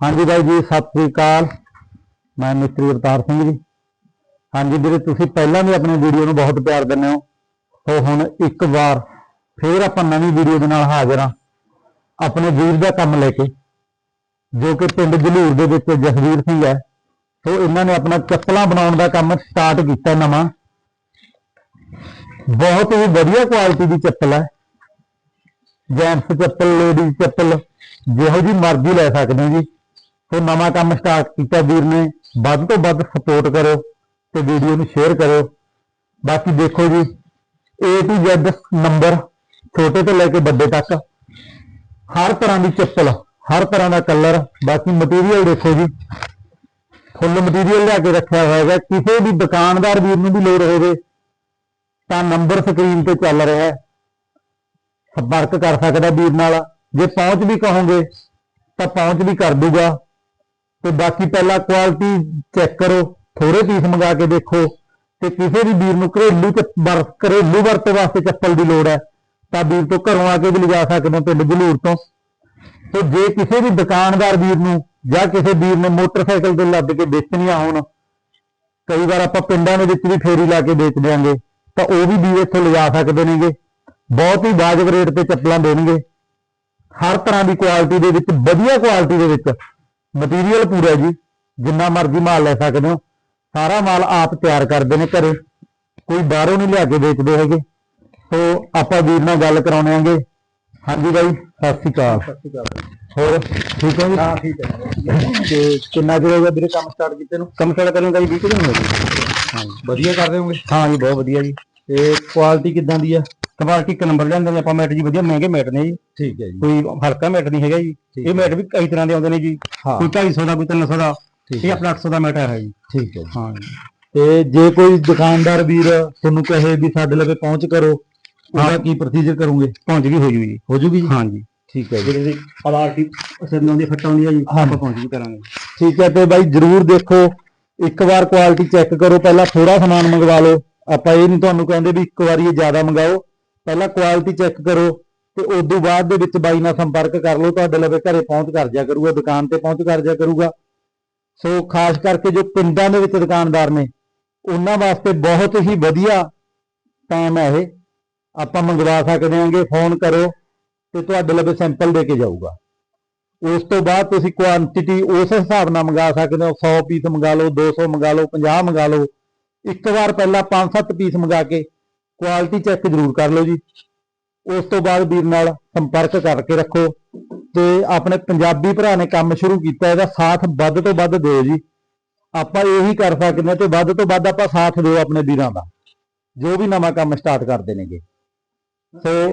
ਹਾਂਜੀ ਬਾਈ ਜੀ, ਸਤਿ ਸ੍ਰੀ ਅਕਾਲ। ਮੈਂ ਮਿਸਤਰੀ ਅਵਤਾਰ ਸਿੰਘ ਜੀ। ਹਾਂਜੀ ਵੀਰੇ, ਤੁਸੀਂ ਪਹਿਲਾਂ ਵੀ ਆਪਣੀ ਵੀਡੀਓ ਨੂੰ ਬਹੁਤ ਪਿਆਰ ਦਿੰਦੇ ਹੋ। ਸੋ ਹੁਣ ਇੱਕ ਵਾਰ ਫੇਰ ਆਪਾਂ ਨਵੀਂ ਵੀਡੀਓ ਦੇ ਨਾਲ ਹਾਜ਼ਰ ਹਾਂ। ਆਪਣੇ ਵੀਰ ਦਾ ਕੰਮ ਲੈ ਕੇ, ਜੋ ਕਿ ਪਿੰਡ ਜਲੂਰ ਦੇ ਵਿੱਚ ਜਸਵੀਰ ਸਿੰਘ ਹੈ। ਸੋ ਇਹਨਾਂ ਨੇ ਆਪਣਾ ਚੱਪਲਾਂ ਬਣਾਉਣ ਦਾ ਕੰਮ ਸਟਾਰਟ ਕੀਤਾ ਨਵਾਂ। ਬਹੁਤ ਹੀ ਵਧੀਆ ਕੁਆਲਿਟੀ ਦੀ ਚੱਪਲ ਹੈ। ਜੈਂਟਸ ਚੱਪਲ ਲੇਡੀਜ਼ ਚੱਪਲ, ਜਿਹੋ ਜੀ ਮਰਜ਼ੀ ਲੈ ਸਕਦੇ ਹੋ ਜੀ। ਸੋ ਨਵਾਂ ਕੰਮ ਸਟਾਰਟ ਕੀਤਾ ਵੀਰ ਨੇ। ਵੱਧ ਤੋਂ ਵੱਧ ਸਪੋਰਟ ਕਰੋ ਤੇ ਵੀਡੀਓ ਨੂੰ ਸ਼ੇਅਰ ਕਰੋ। ਬਾਕੀ ਦੇਖੋ ਜੀ, A to Z ਨੰਬਰ ਛੋਟੇ ਤੋਂ ਲੈ ਕੇ ਵੱਡੇ ਤੱਕ। ਹਰ ਤਰ੍ਹਾਂ ਦੀ ਚੱਪਲ, ਹਰ ਤਰ੍ਹਾਂ ਦਾ ਕਲਰ ਬਾਕੀ ਮਟੀਰੀਅਲ ਦੇਖੋ ਜੀ। ਫੁੱਲ ਮਟੀਰੀਅਲ ਲਿਆ ਕੇ ਰੱਖਿਆ ਹੋਇਆ ਹੈ ਕਿਸੇ ਵੀ ਦੁਕਾਨਦਾਰ ਵੀਰ ਨੂੰ ਵੀ ਲੋੜ ਹੋਵੇ, ਤਾਂ ਨੰਬਰ ਸਕਰੀਨ ਤੇ ਚੱਲ ਰਿਹਾ ਹੈ। ਸੰਪਰਕ ਕਰ ਸਕਦਾ ਵੀਰ ਨਾਲ। ਜੇ ਪਹੁੰਚ ਵੀ ਕਹੋਗੇ, ਤਾਂ ਪਹੁੰਚ ਵੀ ਕਰ ਦੂਗਾ। ਤੇ ਬਾਕੀ ਪਹਿਲਾਂ ਕੁਆਲਿਟੀ ਚੈੱਕ ਕਰੋ ਥੋੜੇ ਪੀਸ ਮੰਗਾ ਕੇ ਦੇਖੋ ਤੇ ਕਿਸੇ ਵੀ ਵੀਰ ਨੂੰ ਘਰੇਲੂ ਚ ਘਰੇਲੂ ਵਰਤੋਂ ਵਾਸਤੇ ਚੱਪਲ ਦੀ ਲੋੜ ਹੈ, ਤਾਂ ਵੀਰ ਤੋਂ ਘਰੋਂ ਆ ਕੇ ਵੀ ਲਿਜਾ ਸਕਦੇ ਹੋ ਪਿੰਡ ਜਲੂਰ ਤੋਂ। ਤੇ ਜੇ ਕਿਸੇ ਵੀ ਦੁਕਾਨਦਾਰ ਵੀਰ ਨੂੰ ਜਾਂ ਕਿਸੇ ਵੀਰ ਨੇ ਮੋਟਰਸਾਈਕਲ ਤੇ ਲੱਦ ਕੇ ਵੇਚਣੀਆਂ ਹੋਣ, ਕਈ ਵਾਰ ਆਪਾਂ ਪਿੰਡਾਂ ਦੇ ਵਿੱਚ ਵੀ ਫੇਰੀ ਲਾ ਕੇ ਵੇਚ ਦਿਆਂਗੇ, ਤਾਂ ਉਹ ਵੀ ਵੀਰ ਇੱਥੋਂ ਲਿਜਾ ਸਕਦੇ ਨੇਗੇ। ਬਹੁਤ ਹੀ ਵਾਜਬ ਰੇਟ ਤੇ ਚੱਪਲਾਂ ਦੇਣਗੇ। ਹਰ ਤਰ੍ਹਾਂ ਦੀ ਕੁਆਲਿਟੀ ਦੇ ਵਿੱਚ, ਵਧੀਆ ਕੁਆਲਿਟੀ ਦੇ ਵਿੱਚ ਮਟੀਰੀਅਲ ਪੂਰਾ ਜੀ। ਜਿੰਨਾ ਮਰਜ਼ੀ ਮਾਲ ਲੈ ਸਕਦੇ ਹੋ। ਸਾਰਾ ਮਾਲ ਆਪ ਤਿਆਰ ਕਰਦੇ ਨੇ ਘਰੇ। ਕੋਈ ਬਾਹਰੋਂ ਨਹੀਂ ਲਿਆ ਕੇ ਵੇਚਦੇ ਹੈਗੇ। ਸੋ ਆਪਾਂ ਵੀਰ ਨਾਲ ਗੱਲ ਕਰਾਉਣੇ ਆਂਗੇ ਹਾਂਜੀ ਬਾਈ ਸਤਿ ਸ਼੍ਰੀ ਅਕਾਲ। ਸਤਿ ਸ਼੍ਰੀ ਅਕਾਲ ਹੋਰ ਠੀਕ ਹੋ ਜੀ? ਹਾਂ ਠੀਕ ਹੈ। ਤੇ ਕਿੰਨਾ ਚਿਰ ਹੋ ਗਿਆ ਵੀਰੇ ਕੰਮ ਸਟਾਰਟ ਕੀਤੇ ਨੂੰ? ਕੰਮ ਸਟਾਰਟ ਕਰਨ ਦਾ ਜੀ 20 ਦਿਨ ਹੋ ਗਏ। ਹਾਂ ਵਧੀਆ ਕਰਦੇ ਹੋਗੇ ਹਾਂ ਜੀ ਬਹੁਤ ਵਧੀਆ ਜੀ। ਤੇ ਕੁਆਲਿਟੀ ਕਿਦਾਂ ਦੀ ਆ? ਕੁਆਲਿਟੀ ਇੱਕ ਨੰਬਰ ਲਿਆਂਦੇ ਨੇ ਆਪਾਂ ਮੈਟ ਜੀ ਵਧੀਆ ਮਹਿੰਗੇ ਮੈਟ ਨੇ ਜੀ। ਠੀਕ ਹੈ ਜੀ। ਕੋਈ ਹਲਕਾ ਮੈਟ ਨਹੀਂ ਹੈਗਾ ਜੀ। ਇਹ ਮੈਟ ਵੀ ਕਈ ਤਰ੍ਹਾਂ ਦੇ ਆਉਂਦੇ ਨੇ ਜੀ। ਹਾਂ। ਕੋਈ 250 ਦਾ ਕੋਈ 300 ਦਾ ਇਹ ਆਪਣਾ 800 ਦਾ ਮੈਟ ਹੈ ਜੀ। ਠੀਕ ਹੈ ਜੀ। ਹਾਂ। ਤੇ ਜੇ ਕੋਈ ਦੁਕਾਨਦਾਰ ਵੀਰ ਤੁਹਾਨੂੰ ਕਹੇ ਵੀ ਸਾਡੇ ਲਵੇ ਪਹੁੰਚ ਕਰੋ ਉਹਦਾ ਕੀ ਪ੍ਰੋਸੀਜਰ ਕਰੋਗੇ? ਪਹੁੰਚ ਵੀ ਹੋ ਜੂ ਜੀ। ਹੋ ਜੂਗੀ ਜੀ? ਹਾਂ ਜੀ। ਠੀਕ ਹੈ ਜਿਹੜੇ ਦੀ ਕੁਆਲਿਟੀ ਸਿਰ ਨੂੰ ਦੀ ਫਿੱਟ ਆਉਂਦੀ ਆ ਜੀ ਹਾਂ। ਆਪਾਂ ਪਹੁੰਚ ਵੀ ਕਰਾਂਗੇ। ਠੀਕ ਹੈ ਤੇ ਬਾਈ ਜਰੂਰ ਦੇਖੋ ਇੱਕ ਵਾਰ ਕੁਆਲਿਟੀ ਚੈੱਕ ਕਰੋ ਪਹਿਲਾਂ ਥੋੜਾ ਸਮਾਨ ਮੰਗਵਾ ਲਓ। ਆਪਾਂ ਇਹ ਨਹੀਂ ਤੁਹਾਨੂੰ ਕਹਿੰਦੇ ਵੀ ਇੱਕ ਵਾਰੀ ਇਹ ਜ਼ਿਆਦਾ ਮੰਗਾਓ। ਪਹਿਲਾਂ ਕੁਆਲਿਟੀ ਚੈੱਕ ਕਰੋ ਤੇ ਉਸ ਤੋਂ ਬਾਅਦ ਦੇ ਵਿੱਚ ਬਾਈ ਨਾਲ ਸੰਪਰਕ ਕਰ ਲਓ, ਤੁਹਾਡੇ ਲਵੇ ਘਰੇ ਪਹੁੰਚ ਕਰ ਜਾ ਕਰੂਗਾ, ਦੁਕਾਨ ਤੇ ਪਹੁੰਚ ਕਰ ਜਾ ਕਰੂਗਾ। ਸੋ ਖਾਸ ਕਰਕੇ ਜੋ ਪਿੰਡਾਂ ਦੇ ਵਿੱਚ ਦੁਕਾਨਦਾਰ ਨੇ, ਉਹਨਾਂ ਵਾਸਤੇ ਬਹੁਤ ਹੀ ਵਧੀਆ ਟਾਈਮ ਹੈ ਇਹ। ਆਪਾਂ ਮੰਗਵਾ ਸਕਦੇ ਹਾਂਗੇ ਫੋਨ ਕਰੋ ਤੇ ਤੁਹਾਡੇ ਲਵੇ ਸੈਂਪਲ ਦੇ ਕੇ ਜਾਊਗਾ। ਉਸ ਤੋਂ ਬਾਅਦ ਤੁਸੀਂ ਕੁਆਂਟੀਟੀ ਉਸ ਹਿਸਾਬ ਨਾਲ ਮੰਗਾ ਸਕਦੇ ਹੋ 100 ਪੀਸ ਮੰਗਾ ਲਓ 200 ਮੰਗਾ ਲਓ 50 ਮੰਗਾ ਲਓ। ਇੱਕ ਵਾਰ ਪਹਿਲਾਂ 5-7 ਪੀਸ ਮੰਗਾ ਕੇ ਕੁਆਲਿਟੀ ਚੈੱਕ ਜ਼ਰੂਰ ਕਰ ਲਓ ਜੀ। ਉਸ ਤੋਂ ਬਾਅਦ ਵੀਰ ਨਾਲ ਸੰਪਰਕ ਕਰਕੇ ਰੱਖੋ। ਤੇ ਆਪਣੇ ਪੰਜਾਬੀ ਭਰਾ ਨੇ ਕੰਮ ਸ਼ੁਰੂ ਕੀਤਾ, ਇਹਦਾ ਸਾਥ ਵੱਧ ਤੋਂ ਵੱਧ ਦਿਓ ਜੀ। ਆਪਾਂ ਇਹੀ ਕਰ ਸਕਦੇ ਹਾਂ ਤੇ ਵੱਧ ਤੋਂ ਵੱਧ ਆਪਾਂ ਸਾਥ ਦਿਓ ਆਪਣੇ ਵੀਰਾਂ ਦਾ। ਜੋ ਵੀ ਨਵਾਂ ਕੰਮ ਸਟਾਰਟ ਕਰਦੇ ਨੇਗੇ। ਸੋ,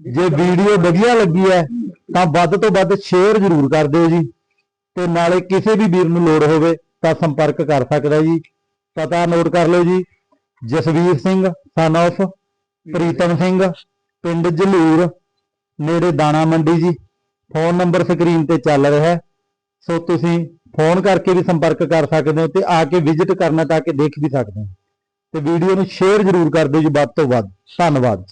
ਜੇ ਵੀਡੀਓ ਵਧੀਆ ਲੱਗੀ ਹੈ, ਤਾਂ ਵੱਧ ਤੋਂ ਵੱਧ ਸ਼ੇਅਰ ਜ਼ਰੂਰ ਕਰ ਦਿਓ ਜੀ। ਤੇ ਨਾਲੇ ਕਿਸੇ ਵੀ ਵੀਰ ਨੂੰ ਲੋੜ ਹੋਵੇ ਤਾਂ ਸੰਪਰਕ ਕਰ ਸਕਦਾ ਜੀ। ਪਤਾ ਨੋਟ ਕਰ ਲਓ ਜੀ। ਜਸਵੀਰ ਸਿੰਘ ਸਨ of ਪ੍ਰੀਤਮ ਸਿੰਘ, ਪਿੰਡ ਜਲੂਰ, ਨੇੜੇ ਦਾਣਾ ਮੰਡੀ ਜੀ। ਫੋਨ ਨੰਬਰ ਸਕਰੀਨ ਤੇ ਚੱਲ ਰਿਹਾ ਹੈ। ਸੋ ਤੁਸੀਂ ਫੋਨ ਕਰਕੇ ਵੀ ਸੰਪਰਕ ਕਰ ਸਕਦੇ ਹੋ ਤੇ ਆ ਕੇ ਵਿਜ਼ਿਟ ਕਰਨਾ ਤਾਂ ਕਿ ਦੇਖ ਵੀ ਸਕਦੇ ਹੋ। ਤੇ ਵੀਡੀਓ ਨੂੰ ਸ਼ੇਅਰ ਜ਼ਰੂਰ ਕਰ ਦਿਓ ਜੀ ਵੱਧ ਤੋਂ ਵੱਧ। ਧੰਨਵਾਦ